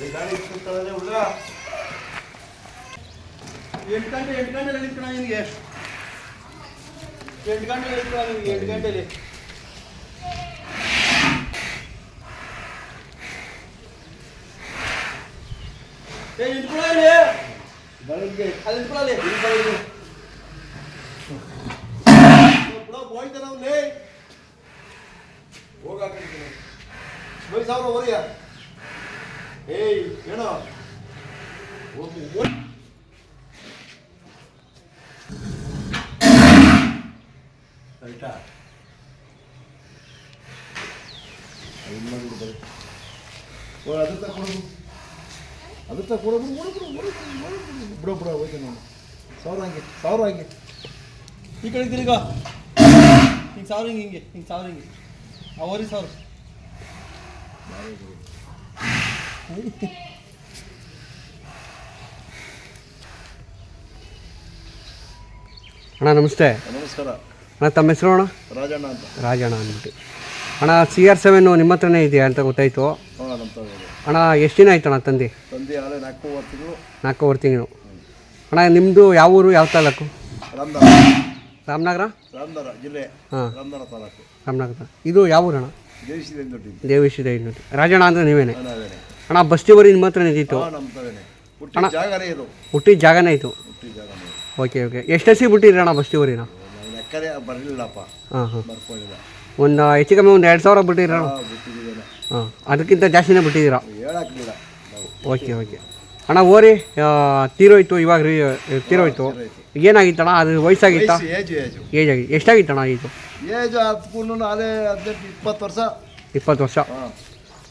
ಎಲ್ಲಿಗಿಡ್ ಕೋಚಾ ಎಂಟು ಗಂಟೆ ಎಂಟು ಗಂಟೆ ನಿಂತ್ಕೊಳ ನಿನಗೆ ಎಂಟು ಗಂಟೆ ನಿಂತ್ಕೊಳ ನಿನಗೆ ಎಂಟು ಗಂಟೆಲಿ ಏ ನಿಂತ್ಕೊಳ ಇಲ್ಲಿ ಬೆಳಗ್ಗೆ ಅಲ್ಲಿ ನಿಂತ್ಕೊಳ ಅಲ್ಲಿ ಇಲ್ಲಿ ಬೆಳಗ್ಗೆ ಬಿಡೋ ಹೋಯ್ತಾನ ಅವ್ನೇ ಹೋಗಾಕ ಬೈ ಸಾವಿರ ಓರಿಯ ಏಯ್ ಏನೋ ಆಯ್ತಾ ಹೋಗಿ. ಆಯ್ತಾ? ಓ ಅದು ತಗೊಡು ಅದು ತಗೊಡು ಬಿಡು, ಬಿಡೋ, ಹೋಯ್ತು ನಾನು. ಸಾವಿರ ಹಂಗೆ ಸಾವಿರ ಹಂಗೆ. ಈ ಕಡೆ ತಿರ್ಗ. ಹಿಂಗೆ ಸಾವಿರ ಹಿಂಗೆ ಹಿಂಗೆ ಹಿಂಗೆ ಸಾವಿರ ಹಿಂಗೆ. ಅವರಿ ಸಾವಿರ. ಅಣ್ಣ ನಮಸ್ತೆ. ನಮಸ್ಕಾರ. ಅಣ್ಣ ತಮ್ಮ ಹೆಸರು ಅಣ್ಣ? ರಾಜಣ್ಣ ಅಂತ. ರಾಜಣ್ಣ ಅಂದ್ಬಿಟ್ಟು. ಅಣ್ಣ ಸಿ ಆರ್ ಸೆವೆನ್ ನಿಮ್ಮ ಹತ್ರನೇ ಇದೆಯಾ ಅಂತ ಗೊತ್ತಾಯ್ತು. ಹಾಂ ನಮ್ಮ ತಗೊಂಡು ಅಣ್ಣ ಎಷ್ಟು ದಿನ ಆಯ್ತು ಅಣ್ಣ ತಂದೆ? ತಂದೆ ಆಳೆ ನಾಲ್ಕೂವರೆ ತಿಂಗಳು. ನಾಲ್ಕೂವರೆ ತಿಂಗಳು. ಅಣ್ಣ ನಿಮ್ಮದು ಯಾವ ಊರು ಯಾವ ತಾಲೂಕು? ರಾಮನಗರ? ರಾಮನಗರ ಜಿಲ್ಲೆ ಹಾಂ. ರಾಮದಾರ ತಾಲೂಕು. ರಾಮನಗರ. ಇದು ಯಾವ ಊರಣ ದೇವಿಶ್ರೀ ದೇವಿಶ್ರೀ ದೇವೇಶಿ ರಾಜಣ್ಣ ಅಂದರೆ ನೀವೇನೆ? ಅಣ್ಣ ಅಣ್ಣ ಬಸ್ತಿವರಿ ನಿಮ್ಮ ಹತ್ರ ನಿಂತಿತ್ತು ತವೇನೆ ಹುಟ್ಟಿದ ಜಾಗನೇ ಇದು. ಹುಟ್ಟಿದ ಜಾಗನೇ ಇತ್ತು ಓಕೆ ಓಕೆ. ಎಷ್ಟು ಹಸಿ ಬಿಟ್ಟಿರಿ ಅಣ್ಣ ನಾವು ಲೆಕ್ಕನೇ ಬರಲಿಲ್ಲಪ್ಪ. ಹಾಂ ಹಾಂ. ಬರ್ಕೊಳ್ಳಿಲ್ಲ ಒಂದು ಹೆಚ್ಚು ಕಮ್ಮಿ ಒಂದು ಎರಡು ಸಾವಿರ ಬಿಟ್ಟಿರ ಹಾಂ ಅದಕ್ಕಿಂತ ಜಾಸ್ತಿನೇ ಬಿಟ್ಟಿದ್ದೀರಾ? Okay okay. ಅಣ್ಣ ಓರಿ ಆ, ತೀರೋಯ್ತು ಇವಾಗ ರೀ ತೀರೋಯ್ತು. ಏನಾಗಿತ್ತಣ್ಣ ಅದು ವಯಸ್ಸಾಗಿತ್ತಾ? ವಯಸ್ಸು ಏಜು ಏಜು. ಏಜ್ ಆಗಿ ಎಷ್ಟಾಗಿತ್ತಣ್ಣ ಇದು? ಏಜು ಹತ್ಕೊಂಡು ನಾಳೆ ಹದಿನೆಂಟು ಇಪ್ಪತ್ತು ವರ್ಷ. ಇಪ್ಪತ್ತು ವರ್ಷ?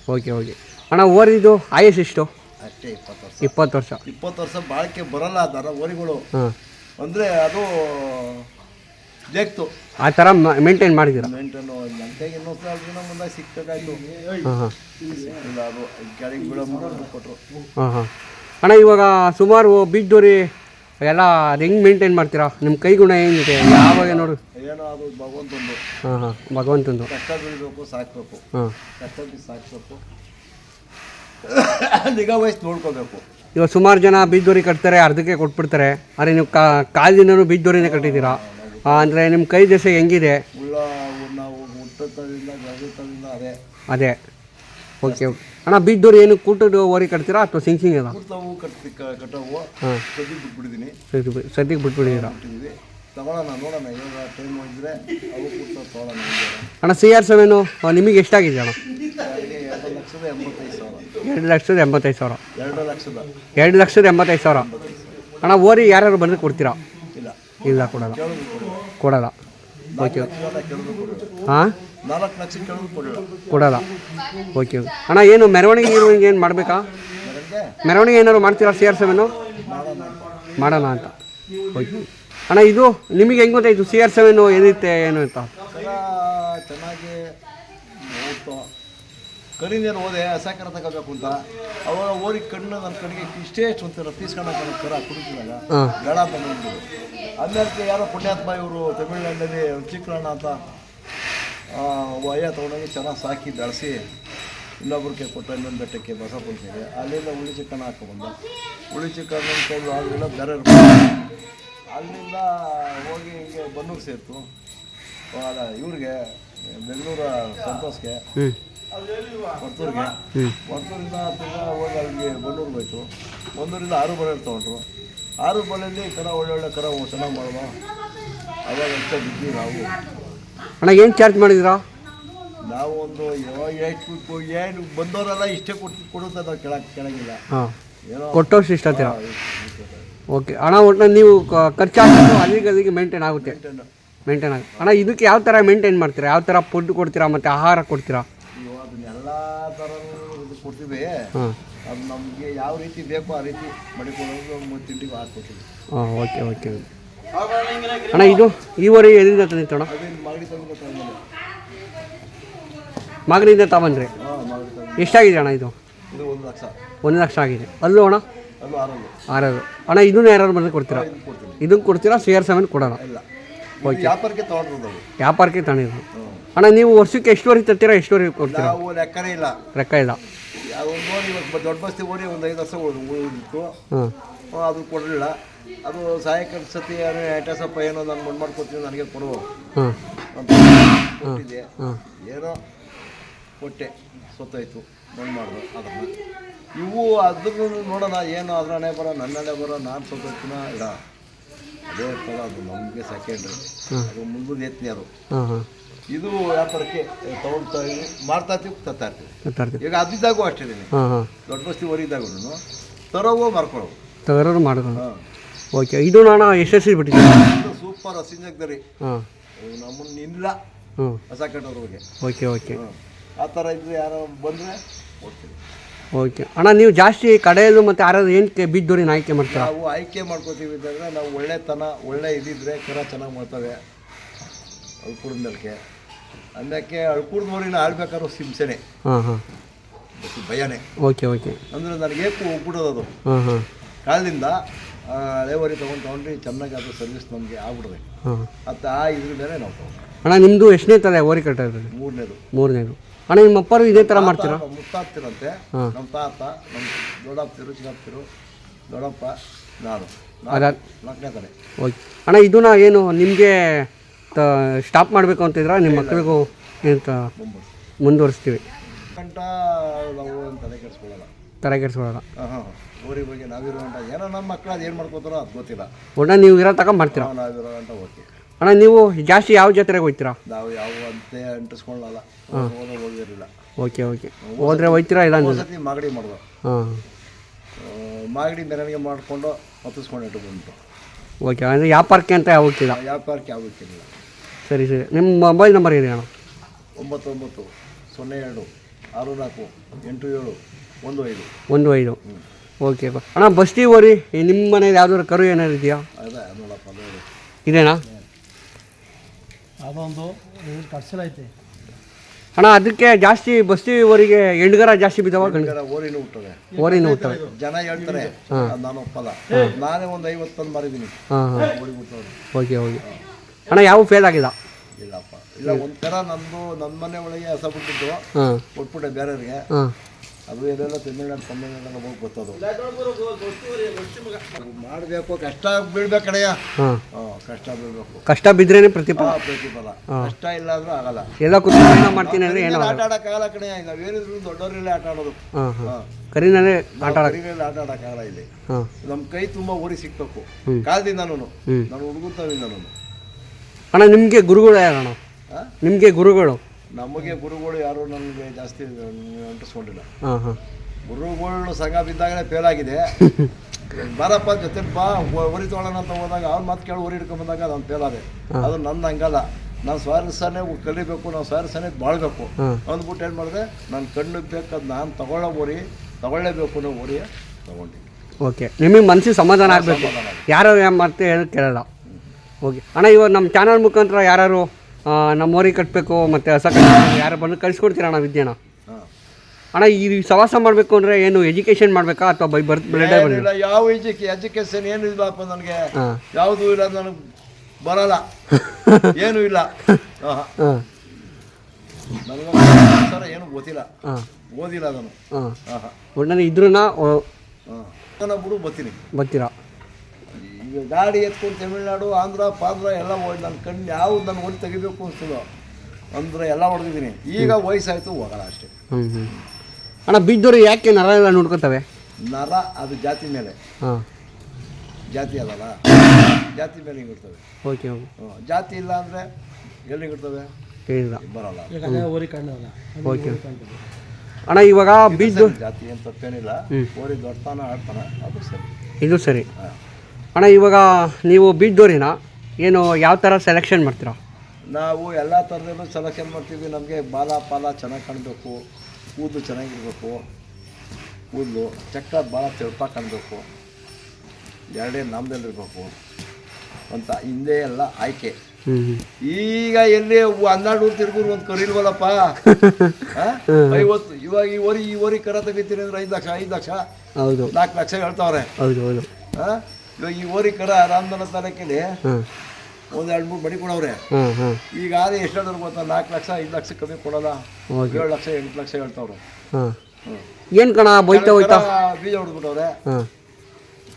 Okay okay. ಅಣ್ಣ ಓರಿದು ಆಯಸ್ ಎಷ್ಟು? ಅಷ್ಟೇ ಇಪ್ಪತ್ತು ವರ್ಷ. ಇಪ್ಪತ್ತು ವರ್ಷ. ಇಪ್ಪತ್ತು ವರ್ಷ ಬಾಳಿಕೆ ಬರಲ್ಲ ದರ ಓರಿಗಳು. ಹಾಂ. ಅಂದರೆ ಅದು ಜಗ್ತು ಆ ಥರ ಮೇಂಟೈನ್ ಮಾಡಿದ್ದೀರ? ಮೆಂಟನು ಗಂಟೆಗೆ ಇನ್ನೊಂದು ಸಾವಿರ ದಿನ ಮುಂದೆ ಹಾಂ ಹಾಂ. ಅದು. ಕೆಳಗೆ ಬೀಳೋ ಕೊಟ್ಟರು ಹಾಂ ಹಾಂ. ಅಣ್ಣ ಇವಾಗ ಸುಮಾರು ಬೀಜದೋರಿ ಎಲ್ಲ ಅದು ಹೆಂಗೆ ಮೇಂಟೈನ್ ಮಾಡ್ತೀರಾ? ನಿಮ್ಮ ಕೈಗುಣ ಏನಿದೆ ಯಾವಾಗ ನೋಡು? ಏನೋ ಅದು ಭಗವಂತಂದು. ಹಾಂ ಹಾಂ ಭಗವಂತಂದು. ಕಷ್ಟ ಬೀಳಬೇಕು ಸಾಕಬೇಕು. ಹಾಂ. ಕಷ್ಟ ಬಿದ್ದು ಸಾಕಬೇಕು. ನಿಗಾ ವಯಸ್ಸು ನೋಡ್ಕೋಬೇಕು. ಇವಾಗ ಸುಮಾರು ಜನ ಬೀದ್ದೋರಿ ಕಟ್ತಾರೆ ಅರ್ಧಕ್ಕೆ ಕೊಟ್ಬಿಡ್ತಾರೆ. ಆದರೆ ನೀವು ಕಾ ಬೀಜ್ ದೋರಿನೇ ಕಟ್ಟಿದ್ದೀರಾ? ಅಂದರೆ ನಿಮ್ಮ ಕೈ ದೆಸೆ ಹೆಂಗಿದೆ? ನಾವು ಹುಟ್ಟದಿಂದ ಅದೇ. ಅದೇ. ಓಕೆ ಓಕೆ ಅಣ್ಣ ಬಿದ್ದವ್ರು ಏನು ಕೂಟ ಓರಿ ಕಟ್ತೀರಾ ಅಥವಾ ಸಿಂಗ್ ಸಿಂಗ್ ಅದ? ಕುಡ್ತಾವು ಕಟ್ತಿ ಕಟ್ಟವು ಹಾಂ. ಸದ್ಯ ಬಿಟ್ಬಿಟ್ಟಿದ್ದೀನಿ ಸದ್ಯಕ್ಕೆ ಬಿಟ್ಬಿಟ್ಟಿದ್ದೀರಾ ಬಿಟ್ಟಿದ್ದೀವಿ ತಗೊಳ್ಳೋಣ ನೋಡೋಣ ಇವಾಗ ಟೈಮ್ ಹೋಗಿದ್ರೆ ಅವು ಕೂಡ್ತಾವೆ ತಗೊಳ್ಳೋಣ ಅಣ್ಣ ಸಿ ಆರ್ ಸೆವೆನು ನಿಮಗೆ ಎಷ್ಟಾಗಿದೆ ಅಣ್ಣ? ಎರಡು ಲಕ್ಷದ ಎಂಬತ್ತೈದು ಸಾವಿರ. ಎರಡು ಲಕ್ಷದ ಎಂಬತ್ತೈದು ಸಾವಿರ. ಎರಡು ಲಕ್ಷದ. ಎರಡು ಲಕ್ಷದ ಎಂಬತ್ತೈದು ಸಾವಿರ. ಅಣ್ಣ ಓರಿ ಯಾರ್ಯಾರು ಬಂದರೆ ಕೊಡ್ತೀರಾ? ಇಲ್ಲ. ಇಲ್ಲ ಕೊಡಲ್ಲ. ಕೊಡೋಲ್ಲ. ಓಕೆ ಹಾಂ? ನಾಲ್ಕು ಲಕ್ಷ ಕೇಳೋದು ಕೊಡಲ್ಲ. ಕೊಡಲ್ಲ. ಓಕೆ ಅಣ್ಣ ಏನು ಮೆರವಣಿಗೆ ಗಿರವಣಿಗೆ ಏನು ಮಾಡಬೇಕಾ? ಮೆರವಣಿಗೆ ಏನಾದ್ರು ಮಾಡ್ತೀರಾ ಸಿ ಆರ್ ಸೆವೆನು ಮಾಡಲ್ಲ ಅಂತ. ಓಕೆ ಅಣ್ಣ ಇದು ನಿಮಗೆ ಹೆಂಗೆ ಗೊತ್ತಾಯಿತು ಸಿ ಆರ್ ಸೆವೆನು ಏನಿತ್ತೆ ಏನು ಅಂತ? ಕರ ಚೆನ್ನಾಗಿ ನೋಡ್ತು ಕರಿನೇನು ಹೋದೆ ಸಾಕರ ತಗೋಬೇಕು ಅಂತ. ಅವಾಗ ಓರಿ ಕಣ್ಣು ನನ್ನ ಕಣ್ಣಿಗೆ ಇಷ್ಟೇ ಎಷ್ಟು ಅಂತಾರೆ ತೀಸ್ಕೊಂಡು ಕರ ಕುಡಿದಾಗ ಹಾಂ. ಬೇಡ ಅಂತ ಬಂದ್ಬಿಡು ಹನ್ನೆರಡಕ್ಕೆ ಯಾರೋ ಪುಣ್ಯಾತ್ಮ ಇವರು ತಮಿಳ್ನಾಡಲ್ಲಿ ಚಿಕ್ಕಣ್ಣ ಅಂತ ಆ, ತಗೊಂಡೋಗಿ ಚೆನ್ನಾಗಿ ಸಾಕಿ ಬೆಳೆಸಿ ಇನ್ನೊಬ್ರಿಗೆ ಕೊಟ್ಟ ಇನ್ನೊಂದು ಬೆಟ್ಟಕ್ಕೆ ಬಸಪುರಕ್ಕೆ ಅಲ್ಲಿಂದ ಹುಳಿ ಚಿಕ್ಕನ ಹಾಕ್ಕೊಬಂದು ಹುಳಿ ಚಿಕ್ಕನ ಅಂತಂದು ಆಗಲಿಲ್ಲ ಬೇರೆ ಅಲ್ಲಿಂದ ಹೋಗಿ ಹಿಂಗೆ ಬನ್ನೂರು ಸೇರ್ತು. ಅದ ಇವ್ರಿಗೆ ಬೆಂಗಳೂರ ಸಂತೋಷ್ಗೆ ಹೊರತೂರಿಗೆ ಹೊರತೂರಿಂದ ತಿರ್ಗಾ ಹೋಗಿ ಅಲ್ಲಿಗೆ ಬನ್ನೂರು ಹೋಯ್ತು. ಬನ್ನೂರಿಂದ ಆರು ಬಳೆ ತೊಗೊಂಡ್ರು. ಆರು ಬಳೆಯಲ್ಲಿ ಕರ ಒಳ್ಳೊಳ್ಳೆ ಕರ ಚೆನ್ನಾಗಿ ಮಾಡೋದು ಅವಾಗ ಬಿದ್ವಿ ನಾವು ಅಣ್ಣ ಏನು ಚಾರ್ಜ್ ಮಾಡಿದಿರಾ ನಾವು ಒಂದು ಎಷ್ಟು ಏನು ಬಂದವರೆಲ್ಲ ಇಷ್ಟೇ ಕೊಟ್ಟು ಕೊಡುತ್ತೆ ನಾವು ಕೆಳಗೆ ಕೆಳಗಿಲ್ಲ. ಹಾಂ. ಕೊಟ್ಟೋಷ್ಟು ಇಷ್ಟ ಅಂತೀರಾ? ಓಕೆ ಅಣ್ಣ ಒಟ್ಟು ನೀವು ಖರ್ಚು ಖರ್ಚಾಗ್ಬಿಟ್ಟು ಅಲ್ಲಿಗೆ ಅಲ್ಲಿಗೆ ಮೇಂಟೈನ್ ಆಗುತ್ತೆ. ಟೆನ್ ಮೇಂಟೈನ್ ಆಗುತ್ತೆ. ಅಣ್ಣ ಇದಕ್ಕೆ ಯಾವ ಥರ ಮೇಂಟೈನ್ ಮಾಡ್ತೀರಾ? ಯಾವ ಥರ ಫುಡ್ ಕೊಡ್ತೀರಾ ಮತ್ತು ಆಹಾರ ಕೊಡ್ತೀರಾ? ಅದನ್ನೆಲ್ಲ ಥರ ಕೊಡ್ತೀವಿ. ಹಾಂ. ಅದು ನಮಗೆ ಯಾವ ರೀತಿ ಬೇಕೋ ಆ ರೀತಿ ಮಡಿಕೊಳ್ಳೋದು ತಿಂಡಿಗೆ ಹಾಕ್ಕೊಡ್ತೀವಿ ಹಾಂ ಓಕೆ ಓಕೆ ಅಣ್ಣ ಇದು ಈವರೆಗೆ ಎಲ್ಲಿಂದ ತಂದಿತ್ತಣ್ಣ ಮಾಗಡಿಯಿಂದ ತಗೊಂಡ್ರಿ. ಎಷ್ಟಾಗಿದೆ ಅಣ್ಣ ಇದು? ಒಂದು ಲಕ್ಷ ಆಗಿದೆ. ಅಲ್ಲೂ ಅಣ್ಣ? ಆರದು. ಅಣ್ಣ ಇದನ್ನು ಯಾರು ಬಂದು ಕೊಡ್ತೀರಾ? ಇದು ಇದನ್ನು ಕೊಡ್ತೀರಾ? ಸಿ ಆರ್ ಸೆವೆನ್ ಕೊಡೋಣ ಓಕೆ ವ್ಯಾಪಾರಕ್ಕೆ ತಗೊಂಡಿದ್ರು ಅಣ್ಣ ನೀವು ವರ್ಷಕ್ಕೆ ಎಷ್ಟುವರೆಗೆ ತರ್ತೀರಾ? ಎಷ್ಟುವರೆಗೆ ಕೊಡ್ತೀರಾ? ಲೆಕ್ಕ ಇಲ್ಲ. ದೊಡ್ಡ ಬಸ್ತಿ ಓಣಿ ಒಂದು ಐದು ವರ್ಷ ಅದು ಕೊಡಲಿಲ್ಲ. ಅದು ಸಹಾಯಕ ಸತಿ ಐಟಸಪ್ಪ ಏನೋ ನಾನು ಮಣ್ಣು ಮಾಡ್ಕೊತೀನಿ ನನಗೆ ಕೊಡು. ಹಾಂ ಅಂತ ಕೊಟ್ಟಿದ್ದೆ. ಏನೋ ಕೊಟ್ಟೆ ಸೊತ್ತಾಯ್ತು ಮಣ್ಣು ಮಾಡಿದ್ರು ಅದನ್ನು. ಇವು ಅದ್ರ ನೋಡೋಣ ಏನು ಅದ್ರ ಹಣೆ ಬರೋ ನನ್ನ ಹಣೆ ಬರೋ ನಾನು ಸೊತ್ತೋಯ್ತಿನ? ಇಲ್ಲ ಅದೇ ಥರ ಅದು ನಮಗೆ ಸೆಕೆಂಡ್ರಿ ಅದು ಮುಂದಿನ ಎತ್ನಿ ಅದು ಇದು ವ್ಯಾಪಾರಕ್ಕೆ ತಗೊಳ್ತಾ ಇದ್ದೀವಿ ಮಾಡ್ತಾ ಇರ್ತೀವಿ ತತ್ತಾ ಇರ್ತೀವಿ. ಈಗ ಅದಿದ್ದಾಗೂ ಅಷ್ಟೇ ದೊಡ್ಡ ಬಸ್ತಿ ಹೊರಗಿದ್ದಾಗೂ ತರೋವು ಮಾರ್ಕೊಳ್ಳೋವು? ತಗರೋರು ಮಾಡ್ಕೊಂಡು ಓಕೆ ಇದು ನಾನು ಯಶಸ್ವಿ ಬಿಟ್ಟಿದ್ದೀನಿ. ಸೂಪರ್ ಹಸಿಂಜಾಗ್ದರಿ ಹಾಂ. ನಮ್ಮನ್ನ ಇಲ್ಲ ಹ್ಞೂ. ಹೊಸ ಕಟ್ಟೋದ್ರಿಗೆ ಓಕೆ ಓಕೆ. ಆ ಥರ ಇದ್ರೆ ಯಾರೋ ಬಂದರೆ ಓಕೆ. ಅಣ್ಣ ನೀವು ಜಾಸ್ತಿ ಕಡೆಯಲು ಮತ್ತು ಯಾರಾದ್ರು ಏನಕ್ಕೆ ಬಿದ್ದೋರಿನ ಆಯ್ಕೆ ಮಾಡ್ತೀರಾ? ನಾವು ಆಯ್ಕೆ ಮಾಡ್ಕೋತೀವಿ ಅಂತಂದರೆ ನಾವು ಒಳ್ಳೆತನ ಒಳ್ಳೆ ಇದಿದ್ರೆ ಕರ ಚೆನ್ನಾಗಿ ಮಾಡ್ತವೆ. ಮೇಲ್ಕೆ ಅಂದಕ್ಕೆ ಅಳ್ಕುಡ್ ನೋರಿನ ಆಳ್ಬೇಕಾದ್ರೂ ಹಿಂಸೆನೆ ಹಾಂ ಹಾಂ. ಭಯನೇ. Okay okay. ಅಂದರೆ ನನಗೆ ಏಕು ಹೋಗ್ಬಿಡೋದು ಅದು. ಹಾಂ ಹಾಂ. ಕಾಲದಿಂದ ಹಳೆವರಿ ತೊಗೊಂಡು ತೊಗೊಂಡು ಚೆನ್ನಾಗಿ ಅದು ಸರ್ವಿಸ್ ನಮಗೆ ಆಗ್ಬಿಡ್ರಿ ಮತ್ತು ಆ ಇದ್ರ ಮೇಲೆ ನಾವು ತೊಗೊಂಡು ಅಣ್ಣ ನಿಮ್ಮದು ಎಷ್ಟನೇ ತಲೆ ಓರಿ ಕಟ್ಟೋದು ಮೂರನೇದು. ಮೂರನೇದು. ಅಣ್ಣ ನಿಮ್ಮ ಅಪ್ಪರು ಇದೇ ಥರ ಮಾಡ್ತೀರಾ? ಹಾಂ. ನಮ್ಮ ತಾತ ನಮ್ಮ ದೊಡ್ಡಪ್ಪತಿರು ಚಿಕ್ಕಪ್ತಿರು ದೊಡ್ಡಪ್ಪ ನಾನು. ನಾಲ್ಕನೇ ಕಡೆ ಓಕೆ. ಅಣ್ಣ ಇದನ್ನ ಏನು ನಿಮಗೆ ಸ್ಟಾಪ್ ಮಾಡಬೇಕು ಅಂತಿದ್ರೆ ನಿಮ್ಮ ಮಕ್ಕಳಿಗೂ ಏನು ತ ಮುಂದುವರಿಸ್ತೀವಿ. ಗಂಟ ನಾವು ತಲೆ ಕೆಡಿಸ್ಕೊಳ್ಳಲ್ಲ. ತಲೆ ಕೆಡಿಸ್ಕೊಳ್ಳೋಣ ಹಾಂ ಹಾಂ. ಊರಿಗೆ ಬಗ್ಗೆ ನಾವಿರೋ ಗಂಟ ಏನೋ ನಮ್ಮ ಮಕ್ಕಳು ಅದು ಏನು ಮಾಡ್ಕೋತಾರೋ ಅದು ಗೊತ್ತಿಲ್ಲ. ಒಣ ನೀವು ಇರೋ ತಕ ಮಾಡ್ತೀರಾ? ನಾವು ನಾವಿರೋ ಗಂಟ ಓಕೆ. ಅಣ್ಣ ನೀವು ಜಾಸ್ತಿ ಯಾವ ಜಾತ್ರೆಗೆ ಹೋಗ್ತೀರಾ ನಾವು ಯಾವ ಅಂತೆ ಅಂಟಿಸ್ಕೊಳ್ಳಲ್ಲ. ಹೋದ್ರೆ ಹೋಗಿರಲಿಲ್ಲ. Okay okay. ಹೋದ್ರೆ ಹೋಗ್ತೀರಾ ಇಲ್ಲ ಅಂದ್ರೆ? ಸತಿ ಮಾಗಡಿ ಮಾಡಿದ್ರು ಹಾಂ. ಮಾಗಡಿ ಮೆರವಣಿಗೆ ಮಾಡಿಕೊಂಡು ಹೊತ್ತಿಸ್ಕೊಂಡು ಇಟ್ಟು ಬಂತು ಓಕೆ ಅಂದರೆ ವ್ಯಾಪಾರಕ್ಕೆ ಅಂತ ಹೋಗ್ತಿಲ್ಲ ವ್ಯಾಪಾರಕ್ಕೆ ಯಾವ ಹೋಗ್ತಿರಲಿಲ್ಲ ಸರಿ ಸರಿ. ನಿಮ್ಮ ಮೊಬೈಲ್ ನಂಬರ್ ಏನು ಅಣ್ಣ. ಒಂಬತ್ತು ಒಂಬತ್ತು ಸೊನ್ನೆ ಎರಡು ಆರು ನಾಲ್ಕು ಎಂಟು ಏಳು ಒಂದು ಐದು. ಒಂದು ಐದು. ಓಕೆ ಬಾ ಅಣ್ಣ ಬಸ್ತಿ ಓರಿ ನಿಮ್ಮ ಮನೇಲಿ ಯಾವ್ದಾದ್ರು ಕರು ಏನಾರು ಇದೆಯಾ? ಅದೇ ನೋಡಪ್ಪ ನೋಡಿ. ಇದೇನಾ? ಅದೊಂದು ಕಟ್ಸಲ್ ಐತೆ. ಅಣ್ಣ ಅದಕ್ಕೆ ಜಾಸ್ತಿ ಬಸ್ತಿ ಓರಿಗೆ ಎಂಡ್ಗರ ಜಾಸ್ತಿ ಬಿದ್ದಾವ? ಗಂಡ ಓರಿನೂ ಹುಟ್ಟವೆ. ಓರಿನ ಹುಟ್ಟವೆ. ಜನ ಹೇಳ್ತಾರೆ ನಾನು ಒಪ್ಪಲ್ಲ. ನಾನೇ ಒಂದು ಐವತ್ತು ತಂದು ಮಾರಿದ್ದೀನಿ. ಹಾಂ ಹಾಂ. ಓಕೆ ಓಕೆ ಅಣ್ಣ ಯಾವ ಫೇಲ್ ಆಗಿಲ್ಲ? ಇಲ್ಲಪ್ಪ. ಇಲ್ಲ ಒಂಥರ ನಂದು ನನ್ನ ಮನೆ ಒಳಗೆ ಹಸ ಬಿಟ್ಟಿದ್ದು ಕೊಟ್ಬಿಟ್ಟೆ ಬೇರೆಯವ್ರಿಗೆ. ಅದು ಎಲ್ಲೆಲ್ಲ ತಮಿಳ್ನಾಡು ತಮಿಳ್ನಾಡೆಲ್ಲ ಹೋಗಿ ಗೊತ್ತದು. ಮಾಡಬೇಕು ಕಷ್ಟ ಬೀಳ್ಬೇಕು ಕಡೆಯ ಕಷ್ಟ ಬೀಳ್ಬೇಕು ಕಷ್ಟ ಬಿದ್ರೇನೆ ಪ್ರತಿಫಲ. ಪ್ರತಿಫಲ. ಕಷ್ಟ ಇಲ್ಲ ಅಂದ್ರೆ ಆಗಲ್ಲ. ಎಲ್ಲ ಕುತ್ಕೊಂಡು ಮಾಡ್ತೀನಿ ಅಂದ್ರೆ ಏನೋ ಆಟ ಆಡಕ್ಕಾಗಲ್ಲ ಕಡೆಯ ನಾವೇನಿದ್ರು ದೊಡ್ಡವರಲ್ಲೇ ಆಟ ಆಡೋದು ಕರಿನಲ್ಲೇ ಆಟ ಹಾಂ. ಆಟ ಆಡಕ್ಕಾಗಲ್ಲ ಇಲ್ಲಿ. ನಮ್ಮ ಕೈ ತುಂಬಾ ಓಡಿ ಸಿಕ್ಬೇಕು. ನಾನು ನಾನು ಹ್ಮ್. ನಾನು ಅಣ್ಣ ನಿಮಗೆ ಗುರುಗಳು ಯಾರಣ್ಣ? ನಿಮಗೆ ಗುರುಗಳು? ನಮಗೆ ಗುರುಗಳು ಯಾರು ನನಗೆ ಜಾಸ್ತಿ ಅಂಟಿಸ್ಕೊಂಡಿಲ್ಲ. ಗುರುಗಳು ಸಂಘ ಬಿದ್ದಾಗಲೇ ಫೇಲ್ ಆಗಿದೆ. ಬಾರಪ್ಪ ಜೊತೆ ಬಾ ಉರಿ ತೊಗೊಳ್ಳೋಣ ಅಂತ ಹೋದಾಗ ಅವ್ರ ಮಾತು ಕೇಳಿ ಉರಿ ಹಿಡ್ಕೊಂಡ್ ಬಂದಾಗ ನಾನು ಫೇಲ್ ಆದೆ. ಅದು ನನ್ನ ಹಂಗಲ್ಲ. ನಾನು ಸ್ವಾರಸ್ಯನೇ ಕಲಿಬೇಕು ನಾವು ಸ್ವಾರಸ್ಯನೇ ಬಾಳ್ಬೇಕು. ಅಂದ್ಬಿಟ್ಟು ಏನು ಮಾಡಿದೆ? ನಾನು ಕಣ್ಣು ಬೇಕಾದ ನಾನು ತಗೊಳ್ಳೋ ಉರಿ ತಗೊಳ್ಳೇಬೇಕು ಅನ್ನೋ ಉರಿ ತಗೊಂಡಿ ಓಕೆ. ನಿಮಗೆ ಮನಸ್ಸಿಗೆ ಸಮಾಧಾನ ಆಗಬೇಕು. ಯಾರು ಏನು ಮತ್ತೆ ಹೇಳಿ ಕೇಳಲ್ಲ. ಓಕೆ. ಅಣ್ಣ ಇವಾಗ ನಮ್ಮ ಚಾನಲ್ ಮುಖಾಂತರ ಯಾರು ನಮ್ಮ ಊರಿಗೆ ಕಟ್ಟಬೇಕು ಮತ್ತು ಹೊಸ ಕಟ್ಟಬೇಕು ಯಾರು ಬಂದು ಕಳಿಸ್ಕೊಡ್ತೀರ ಅಣ್ಣ ವಿದ್ಯೆನ? ಅಣ್ಣ ಈ ಸವಾಸ ಮಾಡಬೇಕು ಅಂದರೆ ಏನು ಎಜುಕೇಷನ್ ಮಾಡಬೇಕಾ ಅಥವಾ ಬೈ ಬರ್ತ್ ಬ್ಲಡ್ ಇಲ್ಲ ಯಾವ ಎಜುಕೆ ಎಜುಕೇಶನ್ ಏನು ಇಲ್ಲಪ್ಪ ನನಗೆ. ಯಾವುದು ಇಲ್ಲ ನನಗೆ ಬರಲ್ಲ. ಏನೂ ಇಲ್ಲ. ನನಗೆ ಏನು ಗೊತ್ತಿಲ್ಲ. ಓದಿಲ್ಲ ನಾನು. ಒಳ್ಳೆ ಇದ್ರೂ ಬಿಡು ಬರ್ತೀನಿ. ಬರ್ತೀರಾ? ಗಾಡಿ ಎತ್ಕೊಂಡು ತಮಿಳ್ನಾಡು ಆಂಧ್ರ ಪಾಂಧ್ರ ಎಲ್ಲ ಹೋಗಿ ನನ್ನ ಕಣ್ಣು ಯಾವ್ದು ನಾನು ಓಡಿ ತೆಗಿಬೇಕು ಅನಿಸ್ತದೋ ಅಂದ್ರೆ ಎಲ್ಲ ಹೊಡೆದಿದ್ದೀನಿ. ಈಗ ವಯಸ್ಸಾಯಿತು ಹೋಗಲ್ಲ ಅಷ್ಟೇ. ಅಣ್ಣ ಬಿದ್ದವರು ಯಾಕೆ ನರ ಎಲ್ಲ ನೋಡ್ಕೊತವೆ? ನರ ಅದು ಜಾತಿ ಮೇಲೆ. ಹಾಂ. ಜಾತಿ ಅಲ್ಲಲ್ಲ? ಜಾತಿ ಮೇಲೆ ಹಿಂಗಿರ್ತವೆ ಓಕೆ ಜಾತಿ ಇಲ್ಲ ಅಂದರೆ ಎಲ್ಲಿ ಹಿಂಗಿರ್ತವೆ ಹೇಳಿಲ್ಲ ಬರಲ್ಲ. ಓಕೆ. ಅಣ್ಣ ಇವಾಗ ಬಿದ್ದು ಜಾತಿ ಏನು ತಪ್ಪೇನಿಲ್ಲ ಓರಿ ಓಡಿ ದೊಡ್ಡತನ ಆಡ್ತಾನೆ ಅದು ಸರಿ. ಇದು ಸರಿ. ಹಾಂ. ಅಣ್ಣ ಇವಾಗ ನೀವು ಬಿದ್ದೋರಿನ ಏನು ಯಾವ ಥರ ಸೆಲೆಕ್ಷನ್ ಮಾಡ್ತೀರಾ? ನಾವು ಎಲ್ಲ ಥರದಲ್ಲೂ ಸೆಲೆಕ್ಷನ್ ಮಾಡ್ತೀವಿ. ನಮಗೆ ಬಾಲ ಪಾಲ ಚೆನ್ನಾಗಿ ಕಾಣಬೇಕು. ಕೂದಲು ಚೆನ್ನಾಗಿರ್ಬೇಕು. ಕೂದಲು ಚಕ್ಕ ಭಾಳ ತೆಳ್ಪ ಕಾಣಬೇಕು. ಎರಡೇ ನಮ್ದಲ್ಲಿರ್ಬೇಕು ಅಂತ ಹಿಂದೆ ಎಲ್ಲ ಆಯ್ಕೆ. ಈಗ ಎಲ್ಲಿ ಹನ್ನೆರಡು ಊರು ತಿರುಗುರು ಒಂದು ಕರೀಲ್ವಲ್ಲಪ್ಪ? ಐವತ್ತು ಇವಾಗ ಈ ವರಿ ಈ ವರಿ ಕರ ತೆಗಿತೀನಿ ಅಂದ್ರೆ ಐದು ಲಕ್ಷ ಐದು ಲಕ್ಷ. ಹೌದು. ನಾಲ್ಕು ಲಕ್ಷ ಹೇಳ್ತಾವ್ರೆ. ಹೌದು ಹೌದು? ಇವಾಗ ಈ ಓರಿ ಕಡೆ ರಾಮದನ ತಾಲೂಕಲ್ಲಿ ಒಂದ್ ಎರಡು ಮೂರು ಬಡಿ ಕೊಡವ್ರೆ. ಈಗ ಆದ್ರೆ ಎಷ್ಟಾದ್ರು ಗೊತ್ತಾ? ನಾಲ್ಕು ಲಕ್ಷ ಐದು ಲಕ್ಷ ಕಮ್ಮಿ ಕೊಡಲ್ಲ. ಏಳು ಲಕ್ಷ ಎಂಟು ಲಕ್ಷ ಹೇಳ್ತಾವ್ರು. ಏನು ಕಣ ಹೋಯ್ತಾ ಹೋಯ್ತಾ? ಬೀಜ ಹೊಡೆದ್ಬಿಟ್ಟವ್ರೆ.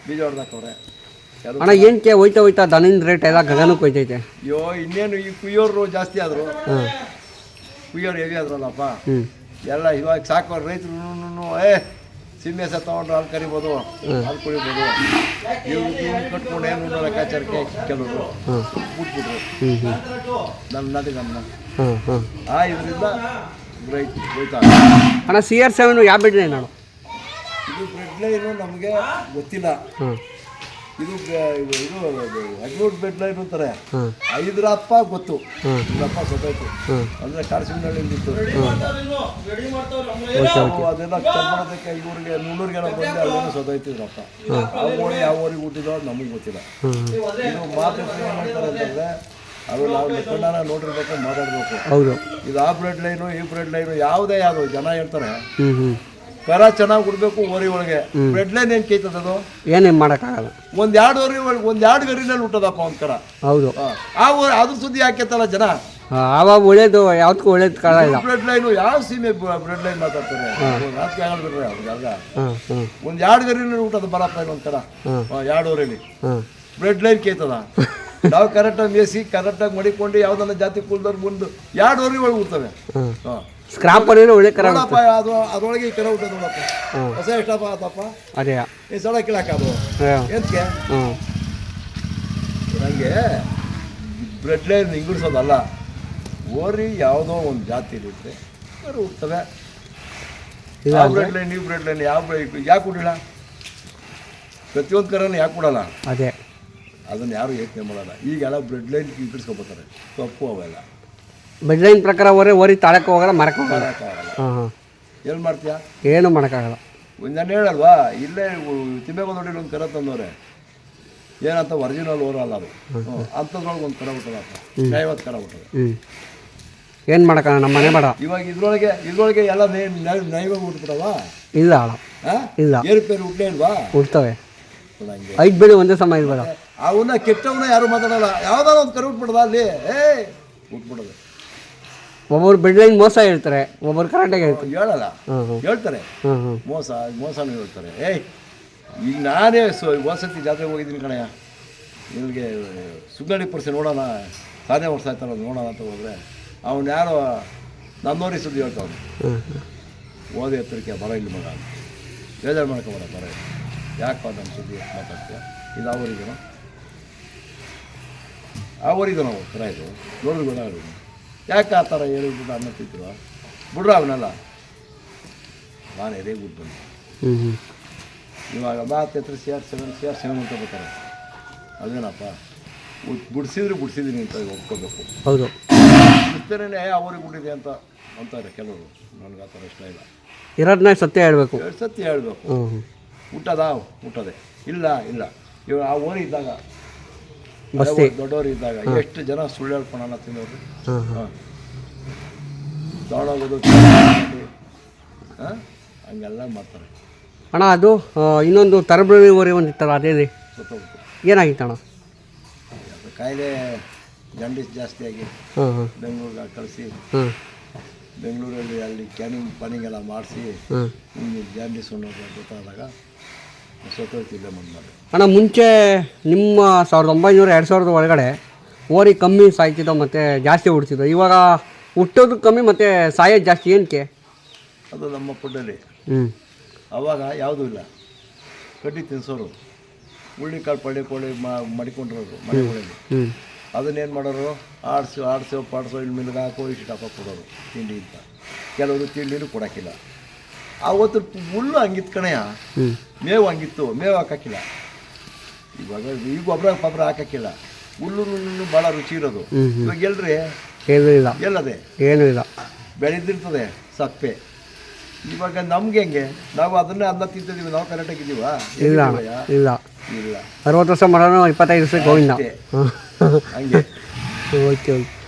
ಬೀಜ ಹೊಡೆದಾಕವ್ರೆ ಅಣ್ಣ ಏನಕ್ಕೆ ಹೋಯ್ತಾ ಹೋಯ್ತಾ ದನಿನ ರೇಟ್ ಎಲ್ಲ ಗಗನಕ್ಕೆ ಹೋಯ್ತೈತೆ? ಅಯ್ಯೋ ಇನ್ನೇನು ಈ ಕುಯ್ಯೋರು ಜಾಸ್ತಿ ಆದರು. ಕುಯ್ಯೋರು ಹೆವಿ ಆದ್ರಲ್ಲಪ್ಪ. ಎಲ್ಲ ಇವಾಗ ಸಾಕೋರು ರೈತರು ಏ ಸಿಮ್ಮೆ ಸ ತೊಗೊಂಡ್ರೆ ಹಾಲು ಕರಿಬೋದು ಹಾಲು ಕುಡಿಬೋದು. ಇವ್ರು ಇವ್ರು ಕಟ್ಕೊಂಡು ಏನು ಲೆಕ್ಕಾಚಾರಕ್ಕೆ ಕೆಲವರು. ಬಿಟ್ಬಿಟ್ರು ನನ್ನ ನದಿ ಗಮನ. ಆ ಇದರಿಂದ ರೈತ ರೈತ. ಅಣ್ಣ ಸಿ ಆರ್ ಸೆವೆನ್ ಯಾವ ಬಿಡ್ರಿ ನಾನು ಇದು ಬ್ರೆಡ್ ಲೈನು ನಮಗೆ ಗೊತ್ತಿಲ್ಲ. ಇದು ಇದು ಬೆಡ್ ಲೈನ್ ಅಂತಾರೆ. ಹಾಂ. ಐದರಪ್ಪ ಗೊತ್ತು. ಅಪ್ಪ ಇದಪ್ಪ ಸೊತೈತು ಅಂದ್ರೆ ಓಕೆ ಅದೆಲ್ಲ ಚಂಬಳದಕ್ಕೆ ಇವ್ರಿಗೆ ನೂರಿಗೆ ಬಂದು ಅಲ್ಲೇನು ಸೊತೈತಿದ್ರಪ್ಪ ಆ ಓಣಿ ಯಾವ ಊರಿಗೆ ಹುಟ್ಟಿದೋ ನಮಗೆ ಗೊತ್ತಿಲ್ಲ. ಇದು ಮಾತು ಏನು ಮಾಡ್ತಾರೆ ಅಂತಂದ್ರೆ ಅದು ನಾವು ಕಣ್ಣಾರ ನೋಡಿರ್ಬೇಕು ಮಾತಾಡ್ಬೇಕು. ಹೌದು. ಇದು ಆ ಬ್ರೆಡ್ ಲೈನು ಈ ಬ್ರೆಡ್ ಲೈನು ಯಾವುದೇ ಯಾವುದು ಜನ ಹೇಳ್ತಾರೆ. ಕರ ಚೆನ್ನಾಗಿ ಉಡ್ಬೇಕು ಓರಿ ಒಳಗೆ. ಬ್ರೆಡ್ ಲೈನ್ ಏನು ಕೇಯ್ತದದು ಏನೇನು ಮಾಡೋಕ್ಕಾಗಲ್ಲ. ಒಂದು ಒಂದ್ ಎರಡು ಓರಿ ಒಳಗೆ ಒಂದ್ ಎರಡು ಗರಿನಲ್ಲಿ ಹುಟ್ಟದಪ್ಪ ಒಂದ್ ಕರ. ಹೌದು. ಆ, ಅದ್ರ ಸುದ್ದಿ ಹಾಕೇತಲ್ಲ ಜನ? ಆವಾಗ ಒಳ್ಳೇದು ಯಾವ್ದಕ್ಕೂ ಒಳ್ಳೇದು ಕಾಲ ಇಲ್ಲ. ಬ್ರೆಡ್ ಲೈನು ಯಾವ ಸೀಮೆ ಬ್ರೆಡ್ ಲೈನ್ ಮಾತಾಡ್ತಾರೆ? ಬಿಡ್ರಿ ಹಾಂ ಒಂದ್ ಎರಡು ಗರಿನಲ್ಲಿ ಊಟದ ಬರಪ್ಪ ಇನ್ನೊಂದ್ ಕರ. ಎರಡು ಓರಿಲಿ ಬ್ರೆಡ್ ಲೈನ್ ಕೇಳ್ತದ? ನಾವು ಕರೆಕ್ಟಾಗಿ ಮೇಸಿ ಕರೆಕ್ಟಾಗಿ ಮಡಿಕೊಂಡು ಯಾವ್ದನ್ನ ಜಾತಿ ಕುಲ್ದವ್ರು ಮುಂದೆ ಎರಡು ಹೊರಿ ಒಳಗೆ ಹುಡ್ತವೆ. ಹಾಂ. ಸ್ಕ್ರಾಪ್ ಅಲ್ಲಿ ಒಳ್ಳೆ ಕರ ನೋಡಪ್ಪ ಅದು ಅದ್ರೊಳಗೆ ಈ ಕರ ಹುಟ್ಟದ ನೋಡಪ್ಪ. ಹೊಸ ಎಷ್ಟಪ್ಪ ಆತಪ್ಪ ಅದೇ. ಈ ಸಲ ಕೀಳಾಕ ಅದು. ಎಂತಕ್ಕೆ? ನನಗೆ ಬ್ರೆಡ್ ಲೈನ್ ಹಿಂಗಿಡ್ಸೋದಲ್ಲ ಓರಿ ಯಾವುದೋ ಒಂದು ಜಾತಿ ಇರುತ್ತೆ ಅವ್ರು ಹುಡ್ತವೆ ಯಾವ ಆ ಬ್ರೆಡ್ ಲೈನ್ ನೀವು ಬ್ರೆಡ್ ಲೈನ್ ಯಾವ ಬ್ರೆಡ್ ಯಾಕೆ ಕೊಡಿಲ್ಲ ಪ್ರತಿಯೊಂದು ಕರನ ಯಾಕೆ ಕೊಡಲ್ಲ? ಅದೇ. ಅದನ್ನು ಯಾರು ಯೋಚನೆ ಮಾಡಲ್ಲ. ಈಗೆಲ್ಲ ಬ್ರೆಡ್ ಲೈನ್ ಇಟ್ಟಿಸ್ಕೊಬೋತಾರೆ ತಪ್ಪು ಅವೆಲ್ಲ. ಬೆಡ್ಲೈನ್ ಪ್ರಕಾರ ಹೊರೆ ಹೊರಿ ತಾಳಕ್ಕೆ ಹೋಗಲ್ಲ ಮರಕ್ಕೆ ಹೋಗಲ್ಲ. ಹಾಂ ಹಾಂ. ಏನು ಮಾಡ್ತೀಯಾ? ಏನು ಮಾಡೋಕ್ಕಾಗಲ್ಲ. ನಾನು ಹೇಳಲ್ವಾ ಇಲ್ಲೇ ತಿಮ್ಮೇಗೌಡ ಒಂದು ಕರ ತಂದವ್ರೆ. ಏನಂತ ಒರಿಜಿನಲ್ ಓರ ಅಲ್ಲ ಅದು. ಅಂಥದ್ರೊಳಗೆ ಒಂದು ಕರ ಬಿಟ್ಟದ ಐವತ್ತು ಕರ ಬಿಟ್ಟದ ಹ್ಞೂ ಏನು ಮಾಡೋಕ್ಕಲ್ಲ ನಮ್ಮ ಮನೆ ಬೇಡ. ಇವಾಗ ಇದ್ರೊಳಗೆ ಇದ್ರೊಳಗೆ ಎಲ್ಲ ನೈವಾಗ ಹುಟ್ಬಿಡವ ಇಲ್ಲ ಅಲ್ಲ. ಹಾಂ? ಇಲ್ಲ. ಏರುಪೇರು ಹುಟ್ಟಲೇ ಇಲ್ವಾ? ಹುಡ್ತವೆ ಐದು ಬೆಳೆ ಒಂದೇ ಸಮ ಇಲ್ವಲ್ಲ ಅವನ್ನ ಕೆಟ್ಟವನ್ನ ಯಾರು ಮಾತಾಡಲ್ಲ. ಯಾವ್ದಾರ ಒಂದು ಕರು ಹುಟ್ಬಿಡ್ದ ಅಲ್ಲಿ? ಏ ಹುಟ್ಬಿಡೋದು ಒಬ್ಬರು ಬೆಡ್ಲೈನ್ ಮೋಸ ಹೇಳ್ತಾರೆ ಒಬ್ಬರು ಕರೆಕ್ಟಾಗಿ ಹೇಳ್ತಾರೆ. ಹೇಳಲ್ಲ ಹೇಳ್ತಾರೆ. ಮೋಸ ಮೋಸನೂ ಹೇಳ್ತಾರೆ. ಏಯ್ ಈಗ ನಾನೇ ಸೊ ವಸತಿ ಜಾತ್ರೆಗೆ ಹೋಗಿದ್ದೀನಿ ಕಣಯ್ಯ. ನಿನಗೆ ಸುಗಡಿ ಪರ್ಸೆ ನೋಡೋಣ ಸಾಧನೆ ವರ್ಷ ಆಯ್ತಾರ ನೋಡೋಣ ಅಂತ ಹೋದ್ರೆ ಅವನು ಯಾರೋ ನನ್ನೋರಿ ಸುದ್ದಿ ಹೇಳ್ತಾವನು ಓದಿ ಎತ್ತರಿಕೆ ಬರ ಇಲ್ಲಿ ಮಗ ಬೇಜಾರು ಮಾಡ್ಕೊಬೇಡ ಬರ ಯಾಕಪ್ಪ ನಮ್ಮ ಸುದ್ದಿ ಮಾತಾಡ್ತೀಯ? ಇದು ಅವರಿಗೇನೋ ಅವರಿಗೂ ನಾವು ಥರ ಇದು? ನೋಡಿದ್ರು ಗೊತ್ತಾಗಲ್ಲ. ಯಾಕೆ ಆ ಥರ ಹೇಳಿಬಿಟ್ಟು ಅನ್ನತ್ತಿದ್ರು ಬಿಡ್ರ ಅವನ್ನೆಲ್ಲ ನಾನು ಎದೆ ಬಿಟ್ಟು ಇವಾಗ ಬಾತ್ ಹತ್ರ C R seven C R seven ಅಂತ ಬರ್ತಾರೆ. ಅದೇನಪ್ಪ ಬಿಡಿಸಿದ್ರೆ ಬಿಡಿಸಿದ್ದೀನಿ ಅಂತ ಒಪ್ಕೋಬೇಕು. ಹೌದು. ಬಿಡ್ತಾನೆ ಅವ್ರಿಗೆ ಬಿಟ್ಟಿದೆ ಅಂತ ಅಂತಾರೆ ಕೆಲವರು. ನನಗೆ ಆ ಥರ ಇಷ್ಟ ಇಲ್ಲ. ಇರೋದನ್ನ ಸತ್ಯ ಹೇಳಬೇಕು. ಸತ್ಯ ಹೇಳಬೇಕು. ಹುಟ್ಟದ ಹುಟ್ಟದೆ ಇಲ್ಲ ಇಲ್ಲ. ಇವಾಗ ಆ ಓರಿ ಇದ್ದಾಗ ಬಸ್ತಿ ದೊಡ್ಡವರು ಇದ್ದಾಗ ಎಷ್ಟು ಜನ ಸುಳ್ಳು ಹೇಳ್ಕೊಳಲ್ಲ ತಿನ್ನೋರು? ತಗೊಂಡೋಗೋದು ಹಂಗೆಲ್ಲ ಮಾಡ್ತಾರೆ. ಅಣ್ಣ ಅದು ಇನ್ನೊಂದು ತರಬೇತಿ ಓರಿ ಒಂದಿತ್ತಲ್ಲ ಅದೇನೆ? ಸತ್ತೋಗ್ತು ಏನಾಗಿತ್ತು ಅಣ್ಣ? ಕಾಯಿಲೆ ಜಂಡಿಸ್ ಜಾಸ್ತಿ ಹಾಂ ಬೆಂಗಳೂರಿಗೆ ಕಳಿಸಿ ಬೆಂಗಳೂರಲ್ಲಿ ಅಲ್ಲಿ ಕ್ಯಾನಿಂಗ್ ಪನಿಂಗ್ ಎಲ್ಲ ಮಾಡಿಸಿ ಜಾಂಡಿಸ್ ಅನ್ನೋದು ಗೊತ್ತಾದಾಗ ಅಣ್ಣ ಮುಂಚೆ ನಿಮ್ಮ ಸಾವಿರದ ಒಂಬೈನೂರ ಎರಡು ಸಾವಿರದ ಒಳಗಡೆ ಓರಿ ಕಮ್ಮಿ ಸಾಯ್ತಿದ್ದೋ ಮತ್ತು ಜಾಸ್ತಿ ಹುಡ್ತಿದ್ದೋ ಇವಾಗ ಹುಟ್ಟೋದು ಕಮ್ಮಿ ಮತ್ತು ಸಾಯೋದು ಜಾಸ್ತಿ ಏನಕ್ಕೆ ಅದು ನಮ್ಮ ಫುಡ್ಡಲ್ಲಿ ಹ್ಞೂ ಅವಾಗ ಯಾವುದೂ ಇಲ್ಲ. ಕಡ್ಡಿ ತಿನ್ಸೋರು ಕಾಳು ಪಳ್ಳಿ ಕೋಳಿ ಮಡಿಕೊಂಡಿರೋರು ಮನೆಗಳಲ್ಲಿ ಅದನ್ನೇನು ಮಾಡೋರು ಆಡಿಸೋ ಆಡಿಸೋ ಪಾಡಿಸೋ ಇಲ್ಲಿ ಮಿಲ್ಗೆ ಹಾಕೋ ಇಷ್ಟು ಹಾಕೋ ಕೊಡೋರು ತಿಂಡಿ ಅಂತ. ಕೆಲವರು ತಿಂಡಿನೂ ಕೊಡೋಕ್ಕಿಲ್ಲ. ಆವತ್ತು ಹುಲ್ಲು ಹಂಗಿತ್ತು ಕಣಯ್ಯ. ಮೇವು ಹಂಗಿತ್ತು ಮೇವು ಹಾಕಿಲ್ಲ ಇವಾಗ ಈ ಗೊಬ್ಬರ ಗೊಬ್ಬರ ಹಾಕಿಲ್ಲ ಹುಲ್ಲು ಭಾಳ ರುಚಿ ಇರೋದು. ಇವಾಗ ಎಲ್ರಿ ಏನೂ ಇಲ್ಲ. ಎಲ್ಲದೆ? ಏನೂ ಇಲ್ಲ. ಬೆಳೆದಿರ್ತದೆ ಸಪ್ಪೆ. ಇವಾಗ ನಮ್ಗೆ ಹೆಂಗೆ? ನಾವು ಅದನ್ನೇ ಅನ್ನ ತಿಂತಿದೀವಿ ನಾವು ಕರೆಕ್ಟಾಗಿ ಇದ್ದೀವಾ ಇಲ್ಲ ಇಲ್ಲ. ಇಲ್ಲ. ಅರವತ್ತು ವರ್ಷ ಮಾಡೋಣ ಇಪ್ಪತ್ತೈದು ವರ್ಷಕ್ಕೆ ಗೋವಿಂದ. ಹಂಗೆ. Okay okay